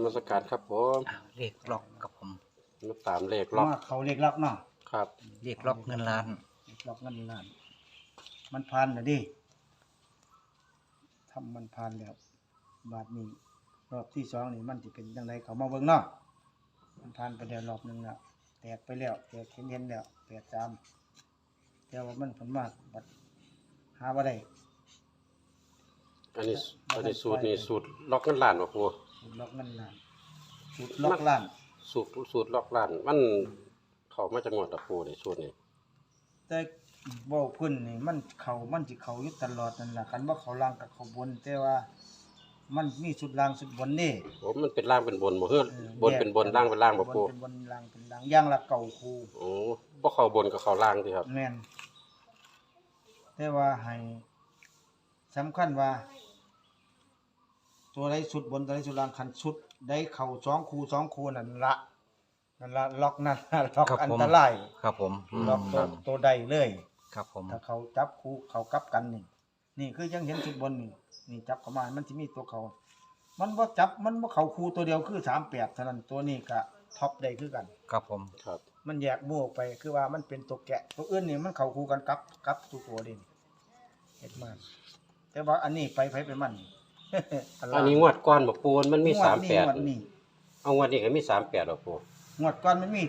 นมาสการครับผมอ้าวเลขล็อกกับผมมาตามเลขล็อก ว่าเขาเรียกล็อกเนาะครับ เลขล็อกเงินล้าน เรียกล็อกเงินล้านมันผ่านแล้วดิทำมันผ่านแล้วบาทนี้รอบที่สองนี่มันจะเป็นยังไงเขามาเบิ่งเนาะมันผ่านไปแล้วรอบหนึงแล้วแตกไปแล้วแตกเห็นเห็นๆแล้วแปดสามแต่ว่ามันผลมากบัดหาว่าได้อันนี้อันนี้สูตรนี่สูตรล็อกเงินล้านบ่ปู สูตรล็อกเงินล้านสูตรล็อกล้านสูตรสูตรล็อกล้าน มันเข้ามาจากงวดตะปูนี่สูตรนี้แต่เว่าพื้นนี่มันเขามันสิเขาอยู่ตลอดนั่นแหละคันว่าเขาล่างกับเขาบน แต่ว่า มันมีสุดล่างสุดบนนี่ โอ้มันเป็นล่างเป็นบนบ่เฮือเออบนเป็นบนล่างเป็นล่างบ่ปูบนเป็นบนล่างเป็นล่างอย่างละเก่าคูโอ้บ่เข้าบนก็เข้าล่างสิครับ แม่นแต่ว่าให้สำคัญว่า ตัวใดสุดบนตัวใดสุดล่างคันสุดได้เข่าสองคูสองคูนั่นละนั่นละล็อกนั่นละล็อกครับอันผมตรายครับผมอืมล็อกตัวตัวใดเลยครับผม ถ้าเขาจับคู่เขากลับกันนี่นี่คือยังเห็นจุดบนนี่นี่จับเข้ามามันจะมีตัวเขา มันว่าจับมันว่าเขาคู่ตัวเดียวคือสามแปดเท่านั้นตัวนี้ก็ท็อปได้คือกัน ครับผม ครับ มันแยกหมู่ออกไปคือว่ามันเป็นตัวแกะ ตัวอื่นนี่มันเขาคู่กันกับกับตัวตัวเด่นเห็นมาแต่ว่าอันนี้ไปไปไปมัน อันนี้งวดก่อนบ่ปูมันมีงวดนี้งวด38นี้เอางวดนี้ก็มี38บ่ปูงวดก่อนมันมี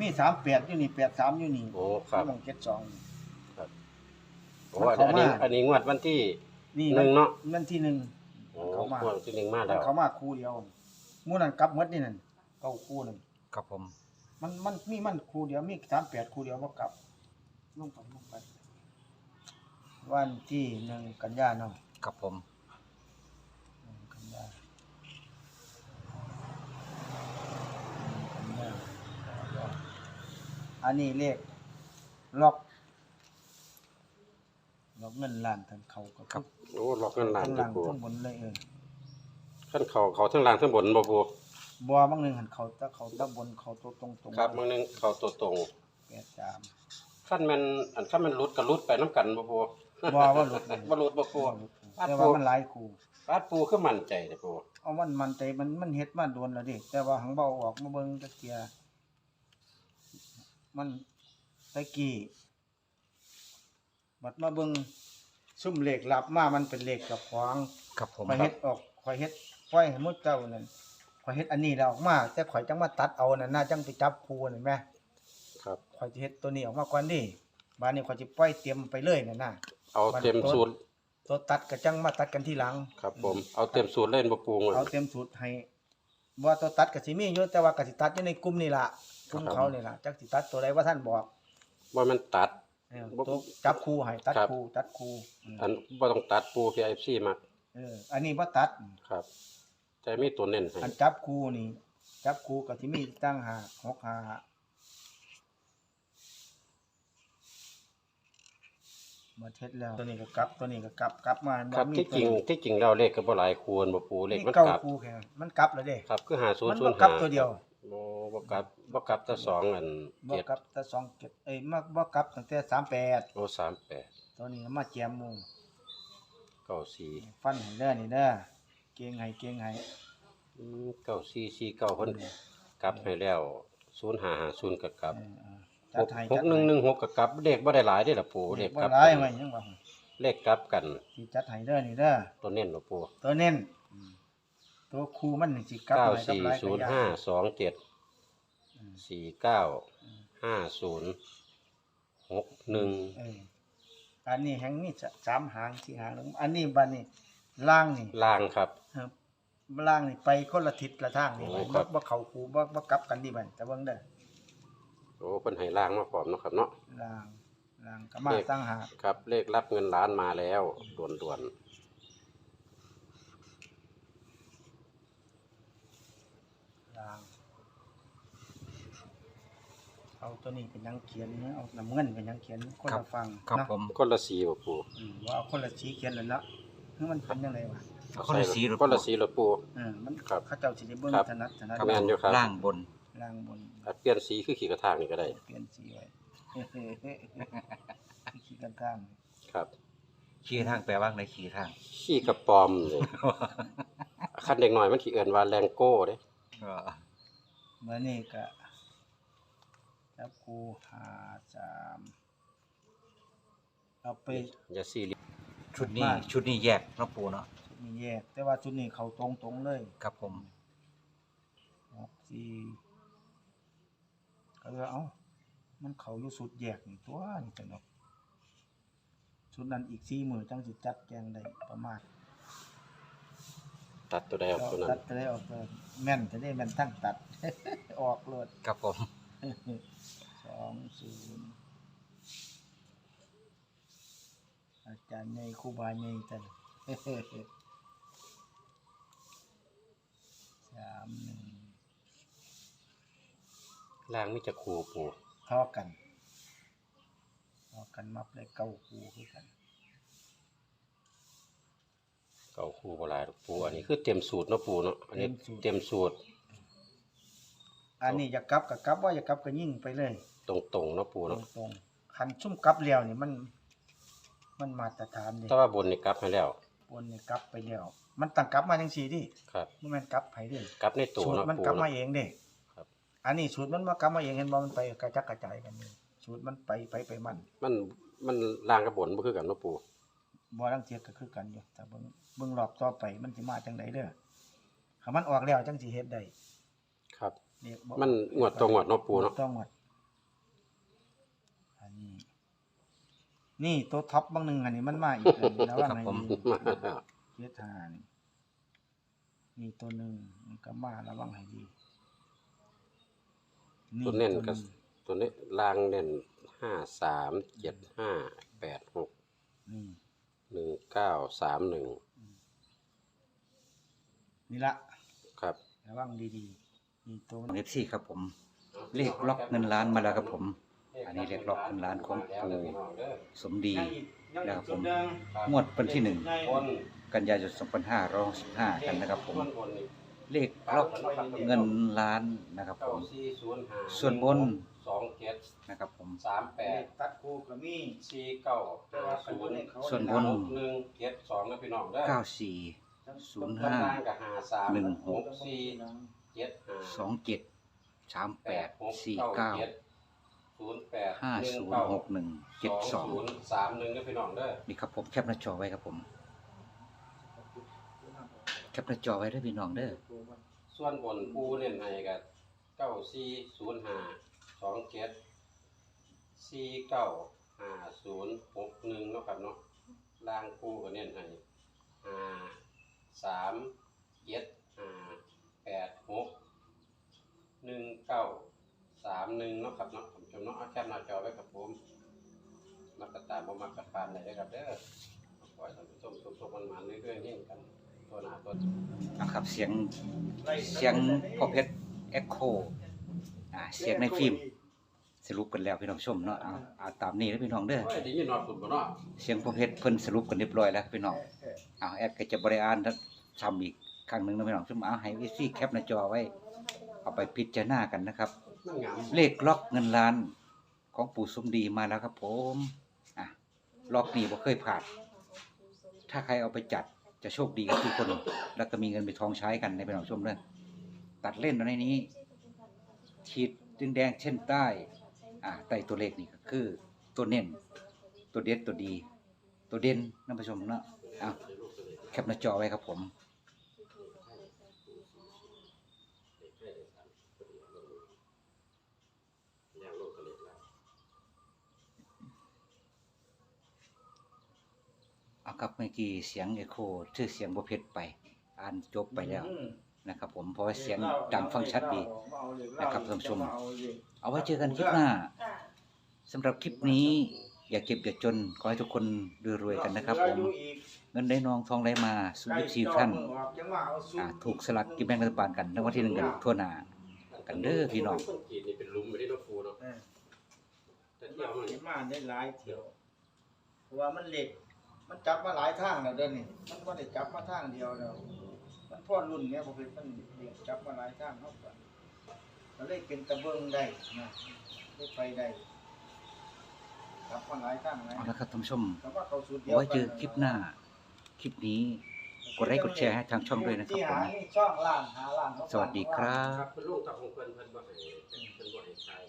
มีสามแปดอยู่นี่แปดสามอยู่นี่โอ้ครับมองเจ็ดสองโอ้มันอันเข้านี้มาอันนี้งวดวันที่นี่หนึ่งเนาะมันที่หนึ่งโอ้เขามางวดที่หนึ่งมามัแล้นวเขามาคู่เดียวหมู่นั้นกลับหมดนี่นั่นเก้าคู่นั่นครับผม มันมันมีมันคู่เดียวมีสามแปดคู่เดียวบ่กลับลงไปลงไปวันที่หนึ่งกันยาเนาะครับผม หนึ่งกันยาหนึ่งกันยา อันนี้เลขล็อกล็อกเงินล้านทั้งเขาก็ครับโอ้ล็อกเงินล้านทั้งตะล่างปูทั้งบนเลยเออขั้นเขาเขาทั้งล่างทั้งบนบ่ปูบัวบางหนึ่งหันเขาตะเขาตะบนเขาตัวตรงตรงครับมื้อนึงเขาตัวตรงแปดสามขั้นแมันอันขั้นแมันรุดก็รุดไปน้ำกันบ่ปูบัวว่าหลุดเลยบ่รุดบ่ปูแต่ว่ามันหลายคู่ปาดปูคือมั่นใจเด้อปูเอามันมันใจมันมันเฮ็ดมาโดนแล้วเดิแต่ว่าหังเบาออกมาเบิ่งตะเกีย มันตะกี้บัดมาเบิ่งซุ่มเหล็กหลับมา มันเป็นเหล็กกับขวางครับผมข่อยเฮ็ดออกข่อยเฮ็ดปล่อยให้หมดเจ้านั่นข่อยเฮ็ดอันนี้แล้วออกมา แต่ข่อยจังมาตัดเอานั่นน่าจังไปจับคู่นั่นแหมครับ ข่อยสิเฮ็ดตัวนี้ออกมาก่อนดิบาดนี้ข่อยสิปล่อยเตรียมไปเลยนั่นน่ะ เอาเต็มสูตรตัวตัดก็จังมาตัดกันทีหลัง ครับผม เอาเต็มสูตรเล่นบ่ปูงเอาเต็มสูตรให้ ว่าตัวตัดก็สิมีอยู่แต่ว่าก็สิตัดอยู่ในกลุ่มนี่ล่ะกลุ่มเขานี่ล่ะจักสิตัดตัวใดว่าท่านบอกว่ามันตัดเออบ่ตัวจับคู่ให้ตัดครับคู่ตัดคู่อืมอันบ่ต้องตัดปู PFC มักเออ อันนี้บ่ตัด ครับ แต่มีตัวเน้นให้อันจับคู่นี่ จับคู่ก็สิมีตั้งหาหกหา มาเท็ดแล้ว ตัวนี้ก็กลับ ตัวนี้ก็กลับกลับมาครับมีที่จริงตัวนี้ที่จริงแล้วเลขก็บ่หลายคูณบ่ปูเลขมีมันเก้ากลับคู่แค่นั้นมันกลับแล้วเด้ครับคือมันบ่5005กลับตัวเดียวบ่บ่กลับบ่กลับแต่สองอันบ่เจ็ดกลับแต่สองเจ็ดเอ้ยมาบ่กลับตั้งแต่สามแปดโอ้38ตัวนี้มาแจมหมู94ฟันให้เด้อนี่เด้อเก่งให้เก่งให้อืม9449เพิ่นกลับให้แล้ว0550ก็กลับ เออเออจัดให้จัด6116ก็กลับเลขบ่ได้หลายเด้ล่ะปูเลขบ่กลับหลายไว้ยังว่าเลขกลับกันสิจัดให้เด้อนี่เด้อตัวเน้นบ่ปูตัวเน้นตัวคู่มันนี่สิกลับเก้าให้กับสี่หลายศูนย์กระห้าอยสองเจ็ดสี่เก้าห้าศูนย์หกหนึ่งเอออันนี้แห่งนี้จะสามหางสี่หางอันนี้บัดนี้ล่างนี่ล่างครับ ครับล่างนี่ไปคนละทิศละทางนี่โอ้คบ่รับบ่เข้าคู่บ่บ่กลับกันดีบัดแต่เบิ่งเด้อ โอ้เป็นให้ล่างมาพร้อมเนาะครับเนาะ ล่างล่างก็มาเลข ตั้งหากครับ เลขรับเงินล้านมาแล้วด่วนด่วนล่างเอาตัวนี้เป็นหยังเขียนนะเอาน้ำเงินเป็นหยังเขียนคนครัละบฟังครับนะผมๆคนละสีบ่ปูอืมว่าเอาคนละสีเขียนแล้วเนาะคือมันเป็นยังไงวะคนละสีหรือคนละสีหรือปู เออมันครับเขาเจ้าสิได้เบิ่งครับ ถนัดถนัดแม่นอยู่ครับ ล่างบน ล่างบนอะเปลี่ยนสีคือขี่กระทางนี่ก็ได้ เปลี่ยนสีไว้ ขี้กันข้างครับขี่ทางแปลว่าในขี่ทาง ขี้กระปอมเลยคันเด็กหน่อยมันสิเอิ้นว่าแรงโก้เด้ก็เมื่อนี้ก็จับคูหาสามเอาไปอย่าซีเรียสชุดนี้ชุดนี้แยกเนาะปูเนาะชุดนี้แยก แต่ว่าชุดนี้เขาตรงตรงๆเลย ครับผมหกสี่ ก็เลยเอ้ามันเขาอยู่สุดแยกนี่ตัวนี่จังเนาะชุดนั้นอีกสี่มือจังสิจัดแจงได้ประมาณตัดตัวใดออกตัวนั้ตันดจะได้ออกเลยแม่นจะได้แม่นทั้งตัด ออกเลยครับผมสองศูนย์อาจารย์ใหญ่ครูบาใหญ่จันสามหนึ่ง ล่างมีจะคูปูเท่อกันเท่อกันมับเลยเก้าคูคือกัน เก่าคูบ่หลายดอกปูอันนี้คือเต็มสูตรเนาะปูเนาะอันนี้เต็มสูตรอันนี้อยากกลับกับกลับว่าอยากกลับก็ยิ่งไปเลย ตรงๆเนาะปูตรเนาะงตรงๆคันชุ่มกลับแล้วนี่มัน มันมาตรฐานเลยแต่ว่าบนนี่กลับให้แล้วบนนี่กลับไปแล้วมันตั้งกลับมาจังซี่ดิครับบ่แม่นกลับไผเด้กลับในตัวสูตรเนาะมันปูกลับมาเนาะเองเด้ครับ อันนี้สูตรมันมากลับมาเองเห็นบ่มันไปกระจัดกระจายกันนี่สูตรมันไปไปไปมันมันมันล่างกับบนบ่คือกันเนาะปูบ่ลังเทียก็คือกันอยู่แต่เบิ่งเบิ่งรอบต่อไปมันสิมาจังไดเด้อถ้ามันออกแล้วจังสิเฮ็ดได้ครับ เรียกบ่มันงวดต่องวดเนาะปู่เนาะงวดต่องวดอันนี้ นี่ตัวท็อปบางหนึงอันนี้มันมาอีกอันนี้นะว่าไงดีเฮ็ดหานี่นี่ตัวหนึงมันก็มาระวังให้ดี ตัวเน้นตัวหก็งตัวนี้ล่างเน้นห้าสามเจ็ดห้าแปดหกนี่หนึ่งเก้าสามหนึ่งนี่ละครับระวังดีๆนี่ตัวเอฟซีครับผมเลขล็อกเงินล้านมาแล้วครับผม อันนี้เลขล็อกเงินล้านของปูสมดีนะครับผมงวดวันที่หนึ่งคนกันยายน2565กันนะครับผมส่วนบนนี่ เลขล็อกเงินล้านนะครับผเก้ามสี่ศูนย์ห้าส่วนบนสองเจ็ดนะครับผม สามแปดตัดคูก็มีสี่เก้าห้าศูนย์ส่วนบนหกหนึ่งเจ็ดสองนะพี่น้องเด้อ94ข้างล่าง05กับห้าสามหนึ่งหหกกสี่เจ็ดห้าสองเจ็ดสามแปดสี่เก้าศูนย์แปดห้าศูนย์หกหนึ่งเจ็ดสองศูนย์สามหนึ่งนะพี่น้องเด้อนี่ครับผมแคปหน้าจอไว้ครับผมแค ปหน้าจอไว้ได้พี่น้องเด้อส่วนบนปูเน้นให้กับเก้าสี่ศูนย์ห้าสองเจ็ดสี่เก้าห้าศูนย์หกหนึ่งเนาะครับเนาะล่างปูก็เน้นให้ห้าสามเจ็ดห้าแปดหกหนึ่งเก้าสามหนึ่งเนาะครับเนาะผมชมเนาะเอาแคปหน้าจอไว้ครับผมมักกะตามบ่มักกะปานได้เด้อครับเด้อขอให้ท่านผู้ชมชมๆมันเรื่อยๆนี่กันตัน นะครับเสียงเสียงพ่อเพชรเอ็กโคอ่าเสียงในฟิล์มสรุปกันแล้วพี่น้องชมเนาะเอาเอาตามนี้แล้วพี่น้องเด้อโอ้ยได้ยินนอนคุณบ่เนาะเสียงพ่อเพชรเพิ่นสรุปกันเรียบร้อยแล้วพี่น้องเอาแอดก็จะบริอานทำอีกครั้งหนึ่งนะพี่น้องชมเอาให้วิซี่แคปหน้าจอไว้ เอาไปพิจารณากันนะครับ เลขล็อกเงินล้านของปู่สมดีมาแล้วครับผมอะล็อกนี่บ่เคยผ่านถ้าใครเอาไปจัด จะโชคดีกับทุกคน แล้วก็มีเงินไปทองใช้กันในเป็นของชมเด้อตัดเล่นตอาในนี้ ขีดดึงแดงเช่นใต้อ่าใต้ตัวเลขนี่ก็คือ ตัวเน้นตัวเด็ดตัวดี ตัวเด่นนักผู้ชมเนาะเอาแคปหน้าจอไว้ครับผม เอาครับเมื่อกี้เสียงเอโคชื่อเสียงบ่เพชรไป อ่านจบไปแล้วนะครับ ผมเพราะว่าเสียงดังฟังชัดดีนะครับท่านผู้ชม เอาไว้เจอกันคลิปหน้าสำหรับคลิปนี้ อย่าเก็บอย่าจนขอให้ทุกคนรวยๆกันนะครับ ผมเงินได้นองทองได้มาสุขชีท่านอ่าถูกสลักกินแบ่งรัฐบาลกันในวันที่หนึ่งกันทั่วหน้ากันเด้อพี่น้องคนจีนนี่เป็นลุมไม่ได้เนาะครูเนาะเออแต่เที่ยวมันเห็นมาได้หลายเที่ยวเพราะว่ามันเหล็ก มันจับมาหลายทางแล้วเด้อนี่มันบ่ได้จับมาทางเดียวแล้วมันพ่อรุ่นเนี้ยบ่เป็นมันเหล็กจับมาหลายทางเฮาก็ก็เลยเป็นตะเบิงได้นะได้ไปได้จับมาหลายทางหลายเอาละครับท่านผู้ชมแต่ว่าเขาสูตรเดียวเอาไว้เจอคลิปหน้า คลิปนี้ กดไลค์กดแชร์ให้ทางช่องด้วยนะครับที่ผมหานี่ช่องล้านหาล้านเขาสวัสดีครับครับคุณลุงกับของเพิ่นเพิ่นบ่ให้เพิ่นบ่ให้ทาย